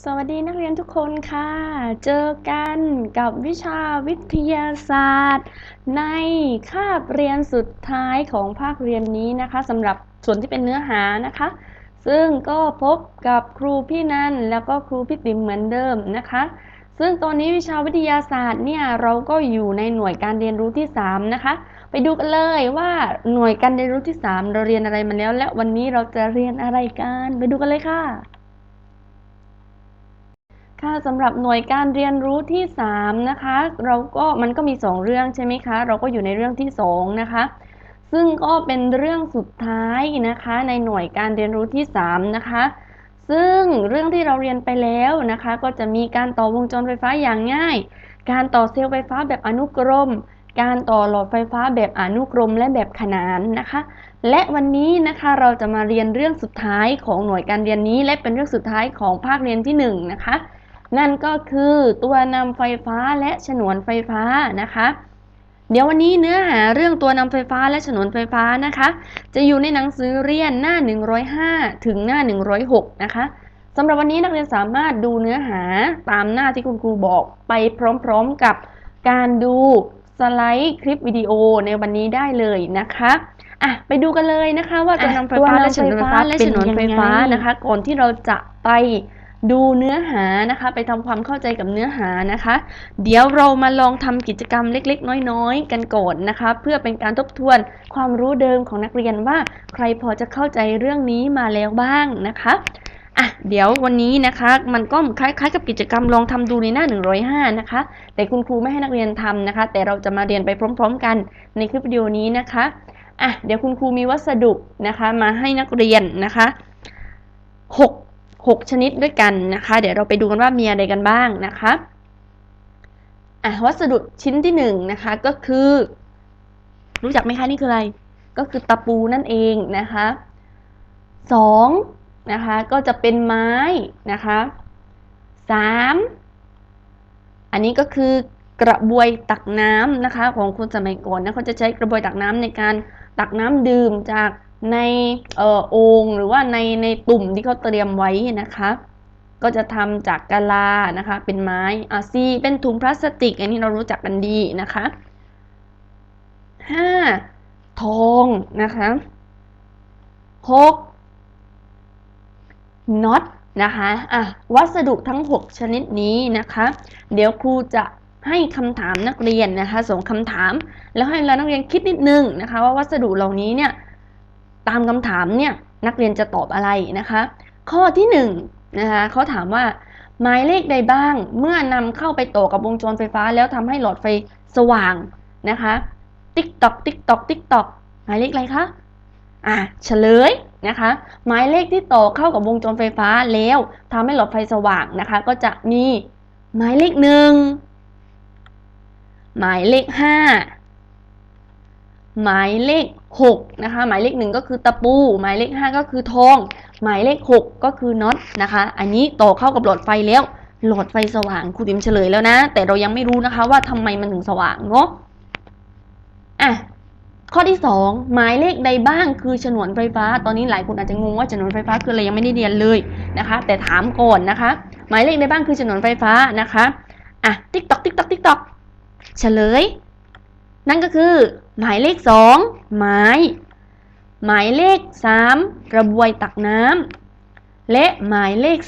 สวัสดีนักเรียนทุกคนค่ะ เจอกันกับวิชาวิทยาศาสตร์ ในคาบเรียนสุดท้ายของภาคเรียนนี้นะคะสำหรับส่วนที่เป็นเนื้อหานะคะ ซึ่งก็พบกับครูพี่นันแล้วก็ครูพี่ติ๋มเหมือนเดิมนะคะ ซึ่งตอนนี้วิชาวิทยาศาสตร์เนี่ยเราก็อยู่ในหน่วยการเรียนรู้ที่ 3 นะคะ ไปดูกันเลยว่าหน่วยการเรียนรู้ที่ 3 เราเรียนอะไรมาแล้ว และวันนี้เราจะเรียนอะไรกัน ไปดูกันเลยค่ะ ค่ะสำหรับหน่วยการเรียนรู้ที่ 3 นะคะ เราก็มันก็มี 2 เรื่องใช่ไหมคะ เราก็อยู่ในเรื่องที่ 2 นะคะ ซึ่งก็เป็นเรื่องสุดท้ายนะคะ ในหน่วยการเรียนรู้ที่ 3 นะคะ ซึ่งเรื่องที่เราเรียนไปแล้วนะคะ ก็จะมีการต่อวงจรไฟฟ้าอย่างง่าย การต่อเซลล์ไฟฟ้าแบบอนุกรม การต่อหลอดไฟฟ้าแบบอนุกรมและแบบขนานนะคะ และวันนี้นะคะเราจะมาเรียนเรื่องสุดท้ายของหน่วยการเรียนนี้ และเป็นเรื่องสุดท้ายของภาคเรียนที่ 1 นะคะ นั่นก็คือตัวนำไฟฟ้าและฉนวนไฟฟ้านะคะ เดี๋ยววันนี้เนื้อหาเรื่องตัวนำไฟฟ้าและฉนวนไฟฟ้านะคะ จะอยู่ในหนังสือเรียนหน้า 105 ถึงหน้า 106 นะคะสำหรับวันนี้นักเรียนสามารถดูเนื้อหาตามหน้าที่คุณครูบอกไปพร้อมๆกับการดูสไลด์คลิปวิดีโอในวันนี้ได้เลยนะคะอะไปดูกันเลยนะคะ ว่าตัวนำไฟฟ้าและฉนวนไฟฟ้าเป็นฉนวนไฟฟ้านะคะ ก่อนที่เราจะไป ดูเนื้อหานะคะ ไปทำความเข้าใจกับเนื้อหานะคะ เดี๋ยวเรามาลองทำกิจกรรมเล็ก ๆ น้อยๆ กันก่อนนะคะ เพื่อเป็นการทบทวนความรู้เดิมของนักเรียนว่า ใครพอจะเข้าใจเรื่องนี้มาแล้วบ้างนะคะอะเดี๋ยววันนี้นะคะมันก็คล้ายๆกับกิจกรรมลองทำดูในหน้า 105 นะคะ แต่คุณครูไม่ให้นักเรียนทำนะคะ แต่เราจะมาเรียนไปพร้อม ๆ กันในคลิปวิดีโอนี้นะคะอะเดี๋ยวคุณครูมีวัสดุนะคะ มาให้นักเรียนนะคะหก 6 ชนิดด้วยกันนะคะ เดี๋ยวเราไปดูกันว่ามีอะไรกันบ้างนะคะอะวัสดุชิ้นที่1นนะคะก็คือ รู้จักไหมคะนี่คืออะไร ก็คือตะปูนั่นเองนะคะ2นะคะก็จะเป็นไม้นะคะ3อันนี้ก็คือกระบวยตักน้ำนะคะ ของคนสมัยก่อนนะเขาจะใช้กระบวยตักน้ำในการตักน้ำดื่มจาก ในเอ่อโองหรือว่าในในตุ่มที่เขาเตรียมไว้นะคะ ก็จะทำจากกะลานะคะ เป็นไม้อะซีเป็นถุงพลาสติก อันนี้เรารู้จักกันดีนะคะห้าทองนะคะหกน็อตนะคะอะวัสดุทั้ง 6 ชนิดนี้นะคะ เดี๋ยวครูจะให้คำถามนักเรียนนะคะส่งคำถาม แล้วให้เรานักเรียนคิดนิดนึงนะคะ ว่าวัสดุเหล่านี้เนี่ย ตามคำถามเนี่ยนักเรียนจะตอบอะไรนะคะ ข้อที่1นนะคะเขาถามว่าหมายเลขใดบ้าง เมื่อนำเข้าไปต่อกับวงจรไฟฟ้า แล้วทำให้หลอดไฟสว่างนะคะติ๊กตอกติ๊กตอกติ๊กตอกหมายเลขอะไรคะอะเฉลยนะคะ หมายเลขที่ต่อเข้ากับวงจรไฟฟ้าแล้วทำให้หลอดไฟสว่างนะคะ ก็จะมีหมายเลขหนึ่งหมายเลขห้าหมายเลข 6นะคะหมายเลข 1 ก็คือตะปู หมายเลข 5 ก็คือทอง หมายเลข 6 ก็คือน็อตนะคะ อันนี้ต่อเข้ากับหลอดไฟแล้ว หลอดไฟสว่างครูติมเฉลยแล้วนะ แต่เรายังไม่รู้นะคะว่าทำไมมันถึงสว่างเนาะอะข้อที่ 2 หมายเลขใดบ้างคือฉนวนไฟฟ้า ตอนนี้หลายคนอาจจะงงว่าฉนวนไฟฟ้าคืออะไรยังไม่ได้เรียนเลยนะคะ แต่ถามก่อนนะคะ หมายเลขใดบ้างคือฉนวนไฟฟ้านะคะอะติ๊กตอกติ๊กตอกติ๊กตอกเฉลย นั่นก็คือ หมายเลข 2 ไม้ หมายเลข 3 กระบวยตักน้ำและหมายเลข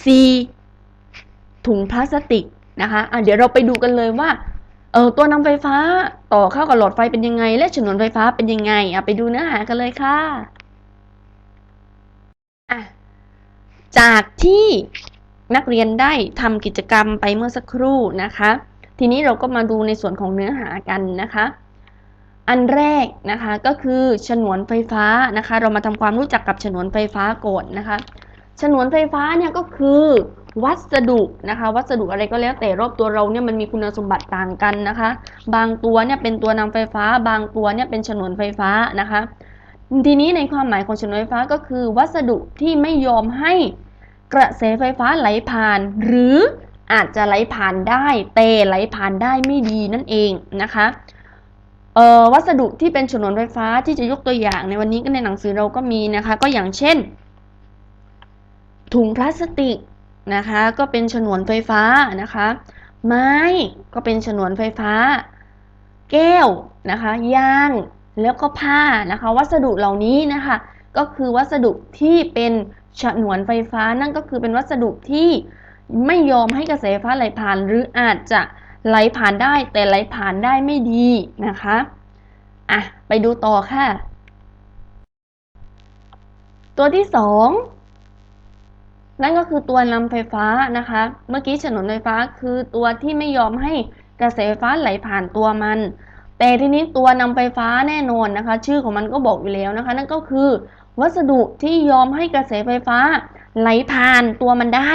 4 ถุงพลาสติกนะคะะเดี๋ยวเราไปดูกันเลยว่าเออตัวนำไฟฟ้าต่อเข้ากับหลอดไฟเป็นยังไง และฉนวนไฟฟ้าเป็นยังไงอะไปดูเนื้อหากันเลยค่ะอะจากที่นักเรียนได้ทำกิจกรรมไปเมื่อสักครู่นะคะ ทีนี้เราก็มาดูในส่วนของเนื้อหากันนะคะ อันแรกนะคะก็คือฉนวนไฟฟ้านะคะ เรามาทำความรู้จักกับฉนวนไฟฟ้าก่อนนะคะ ฉนวนไฟฟ้าเนี่ยก็คือวัสดุนะคะ วัสดุอะไรก็แล้วแต่รอบตัวเราเนี่ยมันมีคุณสมบัติต่างกันนะคะ บางตัวเนี่ยเป็นตัวนำไฟฟ้า บางตัวเนี่ยเป็นฉนวนไฟฟ้านะคะ ทีนี้ในความหมายของฉนวนไฟฟ้าก็คือ วัสดุที่ไม่ยอมให้กระแสไฟฟ้าไหลผ่าน หรืออาจจะไหลผ่านได้แต่ไหลผ่านได้ไม่ดีนั่นเองนะคะ วัสดุที่เป็นฉนวนไฟฟ้าที่จะยกตัวอย่างในวันนี้ก็ในหนังสือเราก็มีนะคะ ก็อย่างเช่น ถุงพลาสติกนะคะ ก็เป็นฉนวนไฟฟ้านะคะ ไม้ก็เป็นฉนวนไฟฟ้า แก้วนะคะยางแล้วก็ผ้านะคะ วัสดุเหล่านี้นะคะ ก็คือวัสดุที่เป็นฉนวนไฟฟ้านั่นก็คือเป็นวัสดุที่ไม่ยอมให้กระแสไฟฟ้าไหลผ่าน หรืออาจจะ ไหลผ่านได้แต่ไหลผ่านได้ไม่ดีนะคะอะไปดูต่อค่ะ ตัวที่สองนั่นก็คือตัวนำไฟฟ้านะคะ เมื่อกี้ฉนวนไฟฟ้าคือตัวที่ไม่ยอมให้กระแสไฟฟ้าไหลผ่านตัวมัน แต่ทีนี้ตัวนำไฟฟ้าแน่นอนนะคะ ชื่อของมันก็บอกอยู่แล้วนะคะ นั่นก็คือ วัสดุที่ยอมให้กระแสไฟฟ้าไหลผ่านตัวมันได้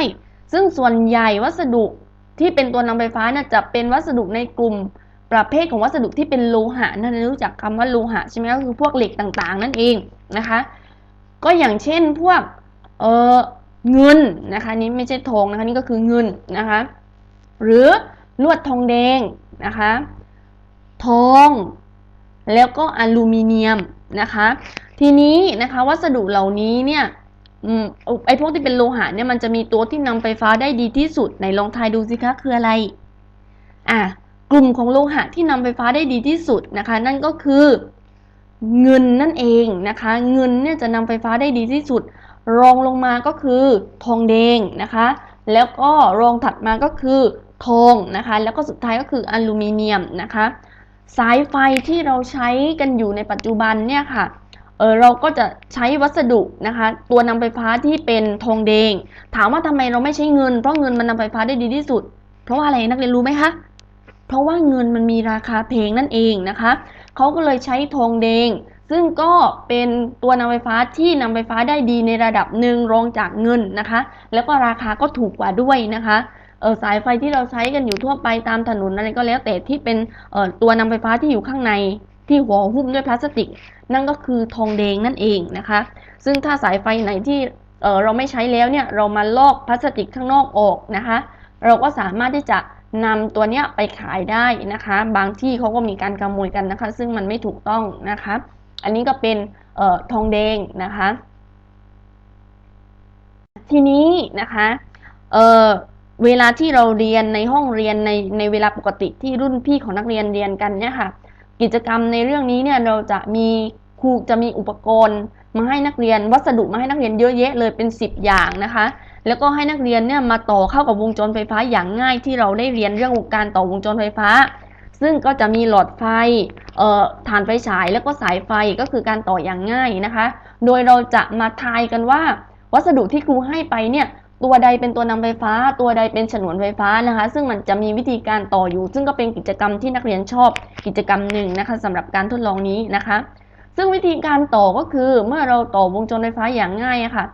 ซึ่งส่วนใหญ่วัสดุ ที่เป็นตัวนำไฟฟ้าน่ะจะเป็นวัสดุในกลุ่มประเภทของวัสดุที่เป็นโลหะนั่นรู้จักคำว่าโลหะใช่ไหมก็คือพวกเหล็กต่างๆ นั่นเองนะคะ ก็อย่างเช่นพวกเออเงินนะคะนี่ไม่ใช่ทองนะคะนี่ก็คือเงินนะคะ หรือลวดทองแดงนะคะ ทอง แล้วก็อลูมิเนียมนะคะ ทีนี้นะคะวัสดุเหล่านี้เนี่ย ไอพวกที่เป็นโลหะเนี่ยมันจะมีตัวที่นำไฟฟ้าได้ดีที่สุดไหนลองทายดูสิคะคืออะไร อะกลุ่มของโลหะที่นำไฟฟ้าได้ดีที่สุดนะคะ นั่นก็คือเงินนั่นเองนะคะ เงินเนี่ยจะนำไฟฟ้าได้ดีที่สุด รองลงมาก็คือทองแดงนะคะ แล้วก็รองถัดมาก็คือทองนะคะ แล้วก็สุดท้ายก็คืออลูมิเนียมนะคะ สายไฟที่เราใช้กันอยู่ในปัจจุบันเนี่ยค่ะ เออเราก็จะใช้วัสดุนะคะ ตัวนำไฟฟ้าที่เป็นทองแดง ถามว่าทำไมเราไม่ใช้เงิน เพราะเงินมันนำไฟฟ้าได้ดีที่สุด เพราะว่าอะไรนักเรียนรู้ไหมคะเพราะว่าเงินมันมีราคาแพงนั่นเองนะคะเขาก็เลยใช้ทองแดง ซึ่งก็เป็นตัวนำไฟฟ้าที่นำไฟฟ้าได้ดีในระดับหนึ่งรองจากเงินนะคะ แล้วก็ราคาก็ถูกกว่าด้วยนะคะเออสายไฟที่เราใช้กันอยู่ทั่วไปตามถนนอะไรก็แล้วแต่ที่เป็นเออตัวนำไฟฟ้าที่อยู่ข้างใน ที่ห่อหุ้มด้วยพลาสติก นั่นก็คือทองแดงนั่นเองนะคะ ซึ่งถ้าสายไฟไหนที่เเราไม่ใช้แล้วเนี่ยเรามาลอกพลาสติกข้างนอกออกนะคะ เราก็สามารถที่จะนำตัวเนี้ยไปขายได้นะคะ บางที่เขาก็มีการขโมยกันนะคะ ซึ่งมันไม่ถูกต้องนะคะ อันนี้ก็เป็นออทองแดงนะคะ ทีนี้นะคะเเวลาที่เราเรียนในห้องเรียนในในเวลาปกติที่รุ่นพี่ของนักเรียนเรียนกันเนี่ยค่ะ กิจกรรมในเรื่องนี้เนี่ยเราจะมีครูจะมีอุปกรณ์ มาให้นักเรียนวัสดุมาให้นักเรียนเยอะแยะเลยเป็น 10 อย่างนะคะ แล้วก็ให้นักเรียนเนี่ยมาต่อเข้ากับวงจรไฟฟ้าอย่างง่ายที่เราได้เรียนเรื่องการต่อวงจรไฟฟ้า ซึ่งก็จะมีหลอดไฟเอ่อฐานไฟฉายแล้วก็สายไฟก็คือการต่ออย่างง่ายนะคะ โดยเราจะมาทายกันว่า วัสดุที่ครูให้ไปเนี่ยตัวใดเป็นตัวนำไฟฟ้า ตัวใดเป็นฉนวนไฟฟ้านะคะ ซึ่งมันจะมีวิธีการต่ออยู่ ซึ่งก็เป็นกิจกรรมที่นักเรียนชอบ กิจกรรมหนึ่งนะคะสำหรับการทดลองนี้นะคะ ซึ่งวิธีการต่อก็คือเมื่อเราต่อวงจรไฟฟ้าอย่างง่ายะค่ะ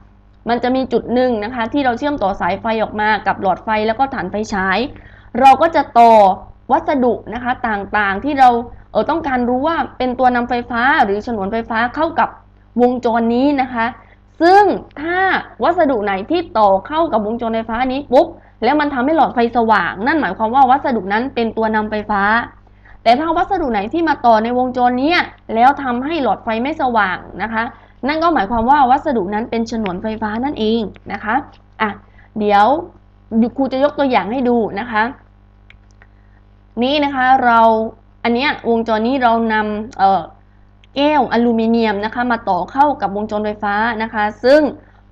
มันจะมีจุดหนึ่งนะคะ ที่เราเชื่อมต่อสายไฟออกมากับหลอดไฟแล้วก็ฐานไฟฉายเราก็จะต่อวัสดุนะคะต่างๆที่เราเออต้องการรู้ว่าเป็นตัวนำไฟฟ้าหรือฉนวนไฟฟ้าเข้ากับวงจรนี้นะคะ ซึ่งถ้าวัสดุไหนที่ต่อเข้ากับวงจรไฟฟ้านี้ปุ๊บแล้วมันทำให้หลอดไฟสว่าง นั่นหมายความว่าวัสดุนั้นเป็นตัวนำไฟฟ้า แต่ถ้าวัสดุไหนที่มาต่อในวงจรนี้แล้วทำให้หลอดไฟไม่สว่างนะคะ นั่นก็หมายความว่าวัสดุนั้นเป็นฉนวนไฟฟ้านั่นเองนะคะอะเดี๋ยวครูจะยกตัวอย่างให้ดูนะคะ นี่นะคะเราอันเนี้ยวงจรนี้เรานำเอ่อแก้วอลูมิเนียมนะคะ มาต่อเข้ากับวงจรไฟฟ้านะคะ ซึ่ง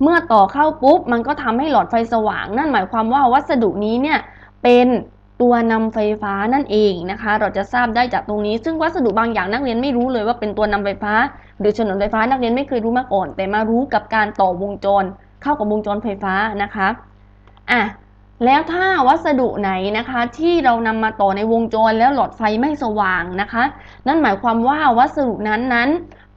เมื่อต่อเข้าปุ๊บมันก็ทำให้หลอดไฟสว่าง นั่นหมายความว่าวัสดุนี้เนี่ยเป็น ตัวนำไฟฟ้านั่นเองนะคะ เราจะทราบได้จากตรงนี้ ซึ่งวัสดุบางอย่างนักเรียนไม่รู้เลยว่าเป็นตัวนำไฟฟ้า หรือฉนวนไฟฟ้านักเรียนไม่เคยรู้มาก่อน แต่มารู้กับการต่อวงจร เข้ากับวงจรไฟฟ้านะคะอะแล้วถ้าวัสดุไหนนะคะที่เรานำมาต่อในวงจรแล้วหลอดไฟไม่สว่างนะคะ นั่นหมายความว่าวัสดุนั้นนั้น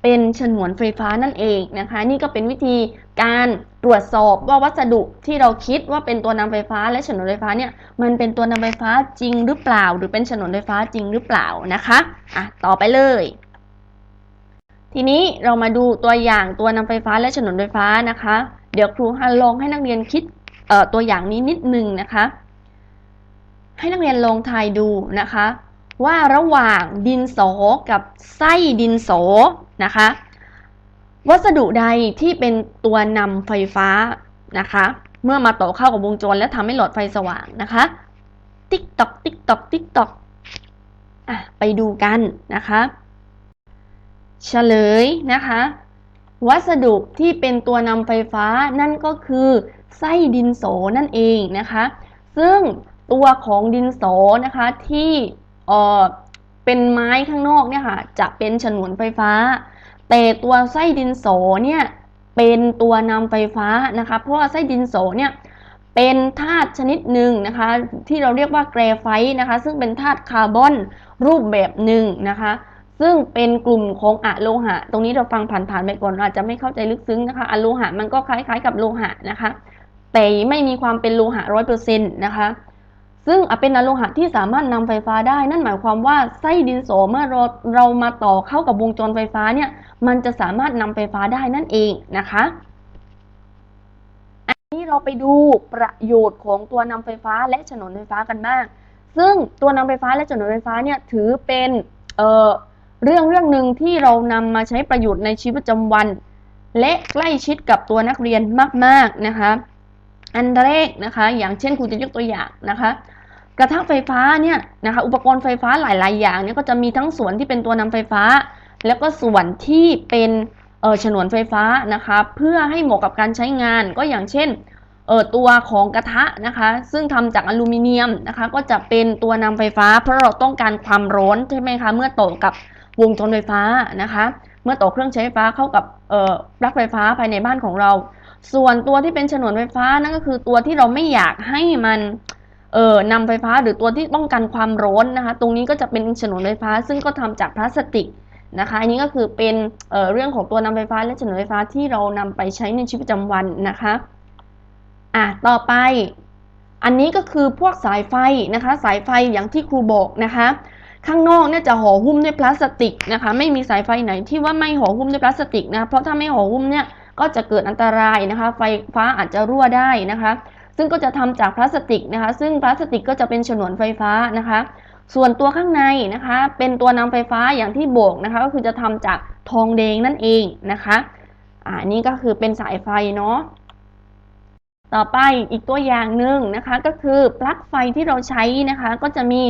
เป็นฉนวนไฟฟ้านั่นเองนะคะ นี่ก็เป็นวิธีการตรวจสอบว่าวัสดุที่เราคิดว่าเป็นตัวนำไฟฟ้าและฉนวนไฟฟ้าเนี่ยมันเป็นตัวนำไฟฟ้าจริงหรือเปล่า หรือเป็นฉนวนไฟฟ้าจริงหรือเปล่านะคะอะต่อไปเลย ทีนี้เรามาดูตัวอย่างตัวนำไฟฟ้าและฉนวนไฟฟ้านะคะ เดี๋ยวครูลองให้นักเรียนคิดเอ่อตัวอย่างนี้นิดนึงนะคะ ให้นักเรียนลองทายดูนะคะ ว่าระหว่างดินสอกับไส้ดินสอ นะคะ วัสดุใดที่เป็นตัวนำไฟฟ้านะคะ เมื่อมาต่อเข้ากับวงจรแล้วทำให้หลอดไฟสว่างนะคะ ติ๊กตอกติ๊กตอกติ๊กตอกอะไปดูกันนะคะเฉลยนะคะ วัสดุที่เป็นตัวนำไฟฟ้านั่นก็คือไส้ดินโสนั่นเองนะคะ ซึ่งตัวของดินโสนะคะที่เออ เป็นไม้ข้างนอกเนี่ยค่ะ จะเป็นฉนวนไฟฟ้า แต่ตัวไส้ดินโสเนี่ยเป็นตัวนำไฟฟ้านะคะ เพราะว่าไส้ดินโสเนี่ยเป็นธาตุชนิดหนึ่งนะคะ ที่เราเรียกว่าแกรไฟต์นะคะ ซึ่งเป็นธาตุคาร์บอนรูปแบบหนึ่งนะคะ ซึ่งเป็นกลุ่มของอะโลหะ ตรงนี้เราฟังผ่านๆไปก่อนอาจจะไม่เข้าใจลึกซึ้งนะคะอะโลหะมันก็คล้ายๆกับโลหะนะคะ แต่ไม่มีความเป็นโลหะร้อยเปอร์เซ็นต์นะคะ ซึ่งเป็นอโลหะที่สามารถนำไฟฟ้าได้ นั่นหมายความว่าไส้ดินโสเมื่อเราเรามาต่อเข้ากับวงจรไฟฟ้าเนี่ยมันจะสามารถนำไฟฟ้าได้นั่นเองนะคะอันนี้เราไปดูประโยชน์ของตัวนำไฟฟ้าและฉนวนไฟฟ้ากันบ้าง ซึ่งตัวนำไฟฟ้าและฉนวนไฟฟ้าเนี่ยถือเป็นเอ่อเรื่องเรื่องหนึ่งที่เรานำมาใช้ประโยชน์ในชีวิตประจำวัน และใกล้ชิดกับตัวนักเรียนมาก ๆนะคะอันแรกนะคะ อย่างเช่นครูจะยกตัวอย่างนะคะ กระทะไฟฟ้าเนี่ยนะคะอุปกรณ์ไฟฟ้าหลาย ๆ อย่างเนี่ยก็จะมีทั้งส่วนที่เป็นตัวนำไฟฟ้า แล้วก็ส่วนที่เป็นเออฉนวนไฟฟ้านะคะเพื่อให้เหมาะกับการใช้งานก็อย่างเช่นเออตัวของกระทะนะคะ ซึ่งทำจากอลูมิเนียมนะคะ ก็จะเป็นตัวนำไฟฟ้า เพราะเราต้องการความร้อนใช่ไหมคะเมื่อต่อกับวงจรไฟฟ้านะคะ เมื่อต่อเครื่องใช้ไฟฟ้าเข้ากับเออปลั๊กไฟฟ้าภายในบ้านของเรา ส่วนตัวที่เป็นฉนวนไฟฟ้านั่นก็คือตัวที่เราไม่อยากให้มันเเอ่อนำไฟฟ้าหรือตัวที่ป้องกันความร้อนนะคะ ตรงนี้ก็จะเป็นฉนวนไฟฟ้า ซึ่งก็ทำจากพลาสติกนะคะอันนี้ก็คือเป็นเอ่อเรื่องของตัวนำไฟฟ้าและฉนวนไฟฟ้าที่เรานำไปใช้ในชีวิตประจำวันนะคะอะต่อไป อันนี้ก็คือพวกสายไฟนะคะ สายไฟอย่างที่ครูบอกนะคะ ข้างนอกเนี่ยจะห่อหุ้มด้วยพลาสติกนะคะ ไม่มีสายไฟไหนที่ว่าไม่ห่อหุ้มด้วยพลาสติกนะเพราะถ้าไม่ห่อหุ้มเนี่ยก็จะเกิดอันตรายนะคะ ไฟฟ้าอาจจะรั่วได้นะคะ ซึ่งก็จะทำจากพลาสติกนะคะ ซึ่งพลาสติกก็จะเป็นฉนวนไฟฟ้านะคะ ส่วนตัวข้างในนะคะ เป็นตัวนำไฟฟ้าอย่างที่โบกนะคะ ก็คือจะทำจากทองแดงนั่นเองนะคะอ่านี่ก็คือเป็นสายไฟเนาะต่อไปอีกตัวอย่างหนึ่งนะคะ ก็คือปลั๊กไฟที่เราใช้นะคะ ก็จะมี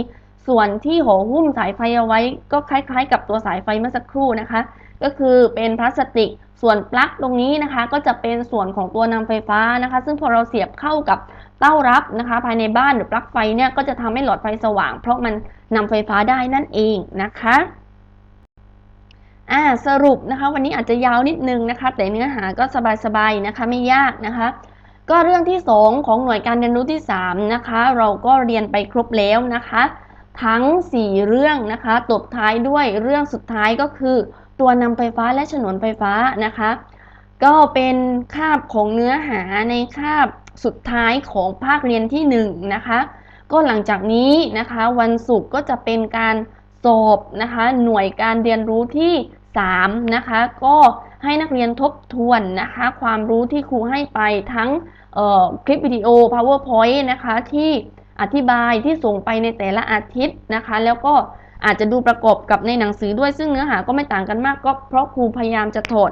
ส่วนที่ห่อหุ้มสายไฟเอาไว้ ก็คล้าย ๆ กับตัวสายไฟเมื่อสักครู่นะคะ ก็คือเป็นพลาสติก ส่วนปลั๊กตรงนี้นะคะก็จะเป็นส่วนของตัวนำไฟฟ้านะคะ ซึ่งพอเราเสียบเข้ากับเต้ารับนะคะ ภายในบ้านหรือปลั๊กไฟเนี่ยก็จะทำให้หลอดไฟสว่าง เพราะมันนำไฟฟ้าได้นั่นเองนะคะอ่าสรุปนะคะ วันนี้อาจจะยาวนิดนึงนะคะ แต่เนื้อหาก็สบายๆนะคะไม่ยากนะคะ ก็เรื่องที่ 2 ของหน่วยการเรียนรู้ที่ 3 นะคะ เราก็เรียนไปครบแล้วนะคะ ทั้ง 4 เรื่องนะคะตบท้ายด้วยเรื่องสุดท้ายก็คือ ตัวนำไฟฟ้าและฉนวนไฟฟ้านะคะ ก็เป็นคาบของเนื้อหาในคาบสุดท้ายของภาคเรียนที่1นะคะก็หลังจากนี้นะคะวันศุกร์ก็จะเป็นการสอบนะคะหน่วยการเรียนรู้ที่3นะคะก็ให้นักเรียนทบทวนนะคะความรู้ที่ครูให้ไปทั้งคลิปวิดีโอ powerpoint นะคะที่อธิบายที่ส่งไปในแต่ละอาทิตย์นะคะ แล้วก็ อาจจะดูประกอบกับในหนังสือด้วยซึ่งเนื้อหาก็ไม่ต่างกันมากก็เพราะครูพยายามจะถอด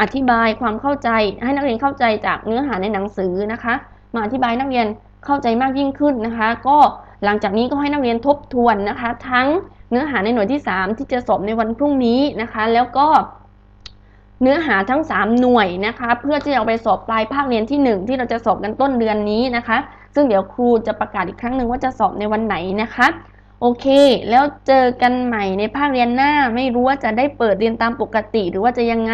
อธิบายความเข้าใจ ให้นักเรียนเข้าใจจากเนื้อหาในหนังสือนะคะ มาอธิบายนักเรียนเข้าใจมากยิ่งขึ้นนะคะ ก็หลังจากนี้ก็ให้นักเรียนทบทวนนะคะ ทั้งเนื้อหาในหน่วยที่ 3 ที่จะสอบในวันพรุ่งนี้นะคะ แล้วก็เนื้อหาทั้ง 3 หน่วยนะคะ เพื่อที่จะเอาไปสอบปลายภาคเรียนที่ 1 ที่เราจะสอบกันต้นเดือนนี้นะคะ ซึ่งเดี๋ยวครูจะประกาศอีกครั้งหนึ่งว่าจะสอบในวันไหนนะคะ โอเค แล้วเจอกันใหม่ในภาคเรียนหน้า ไม่รู้ว่าจะได้เปิดเรียนตามปกติ หรือว่าจะยังไง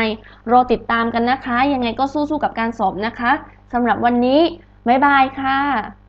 รอติดตามกันนะคะ ยังไงก็สู้ๆกับการสอบนะคะสำหรับวันนี้ บ๊ายบายค่ะ